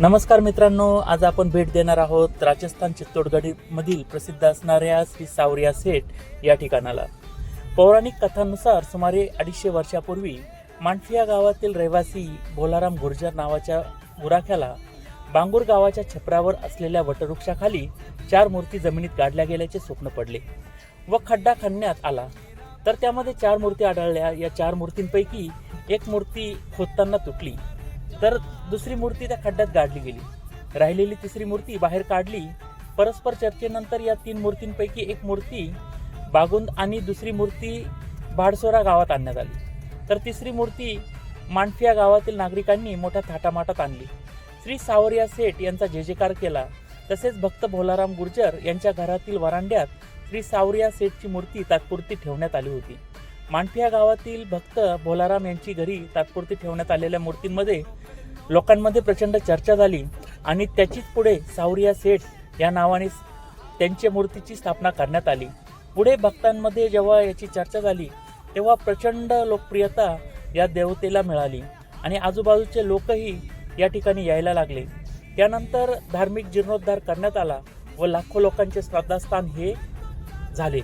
नमस्कार मित्रांनो आज आपण भेट देणार आहोत राजस्थान चित्तोडगडमधील प्रसिद्ध असणाऱ्या श्री सावरिया सेठ या ठिकाणाला. पौराणिक कथांनुसार सुमारे अडीचशे वर्षापूर्वी मांडफिया गावातील रहिवासी भोलाराम गुर्जर नावाच्या गुराख्याला बांगूर गावाच्या छपरावर असलेल्या वटवृक्षाखाली चार मूर्ती जमिनीत गाडल्या गेल्याचे स्वप्न पडले व खड्डा खणण्यात आला. तर त्यामध्ये चार मूर्ती आढळल्या. या चार मूर्तींपैकी एक मूर्ती खोदताना तुटली. तर दुसरी मूर्ती त्या खड्ड्यात गाडली गेली. राहिलेली तिसरी मूर्ती बाहेर काढली. परस्पर चर्चेनंतर या तीन मूर्तींपैकी एक मूर्ती बागुंद आणि दुसरी मूर्ती भाडसोरा गावात आणण्यात आली. तर तिसरी मूर्ती मांडफिया गावातील नागरिकांनी मोठ्या थाटामाटात आणली. श्री सावरिया सेठ यांचा जे जेकार केला तसेच भक्त भोलाराम गुर्जर यांच्या घरातील वरांड्यात श्री सावरिया सेठची मूर्ती तात्पुरती ठेवण्यात आली होती. मांडफिया गावातील भक्त भोलाराम यांची घरी तात्पुरती ठेवण्यात आलेल्या मूर्तींमध्ये लोकांमध्ये प्रचंड चर्चा झाली आणि त्याचीच पुढे सावरिया सेठ या नावाने त्यांच्या मूर्तीची स्थापना करण्यात आली. पुढे भक्तांमध्ये जेव्हा याची चर्चा झाली तेव्हा प्रचंड लोकप्रियता या देवतेला मिळाली आणि आजूबाजूचे लोकही या ठिकाणी यायला लागले. त्यानंतर धार्मिक जीर्णोद्धार करण्यात आला व लाखो लोकांचे श्रद्धास्थान हे झाले.